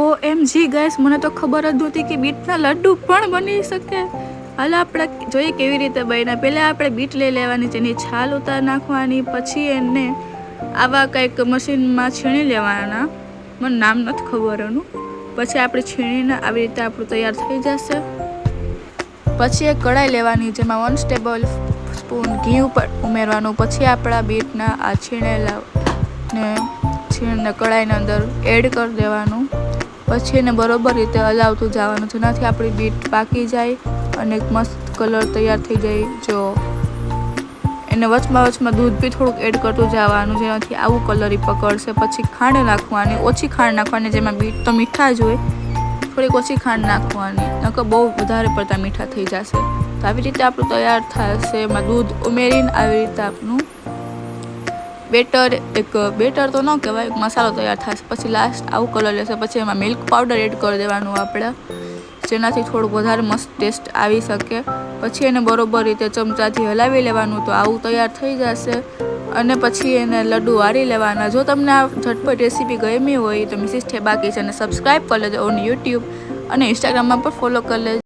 ઓ એમ જી guys મને તો ખબર જ નહોતી કે બીટના લડ્ડુ પણ બની શકે. હાલ આપણે જોઈએ કેવી રીતે બન્યા પહેલાં આપણે બીટ લઈ લેવાની છે એની છાલ ઉતાર નાખવાની, પછી એને આવા કંઈક મશીનમાં છીણી લેવાના. મને નામ નથી ખબર એનું પછી આપણે છીણીને આવી રીતે આપણું તૈયાર થઈ જશે. પછી એક કઢાઈ લેવાની, જેમાં વન સ્ટેબલ સ્પૂન ઘી ઉપર ઉમેરવાનું. પછી આપણા બીટના આ છીણેલા ને છીણને કઢાઈની અંદર એડ કરી દેવાનું. પછી એને બરોબર રીતે હલાવતું જવાનું જેનાથી આપણી બીટ પાકી જાય અને એક મસ્ત કલર તૈયાર થઈ જાય. જો એને વચમાં વચમાં દૂધ બી થોડુંક એડ કરતું જવાનું, જેનાથી આવું કલર પકડશે. પછી ખાંડ નાખવાની, ઓછી ખાંડ નાખવાની, જેમાં બીટ તો મીઠા જ હોય. થોડીક ઓછી ખાંડ નાખવાની, નકર બહુ વધારે પડતા મીઠા થઈ જશે. તો આવી રીતે આપણું તૈયાર થશે. એમાં દૂધ ઉમેરીને આવી રીતે આપણું બેટર, એક બેટર તો ન કહેવાય, એક મસાલો તૈયાર થશે પછી લાસ્ટ આવું કલર લેશે, પછી એમાં મિલ્ક પાવડર એડ કરી દેવાનું આપણે. જેનાથી થોડુંક વધારે મસ્ત ટેસ્ટ આવી શકે. પછી એને બરોબર રીતે ચમચાથી હલાવી લેવાનું તો આવું તૈયાર થઈ જશે. અને પછી એને લડ્ડુ વાળી લેવાના. જો તમને આ ઝટપટ રેસીપી ગમી હોય તો મિસિસ ઠેબા કિચનને સબસ્ક્રાઈબ કરી લેજો ઓન યુટ્યુબ અને ઇન્સ્ટાગ્રામમાં પણ ફોલો કરી લેજો.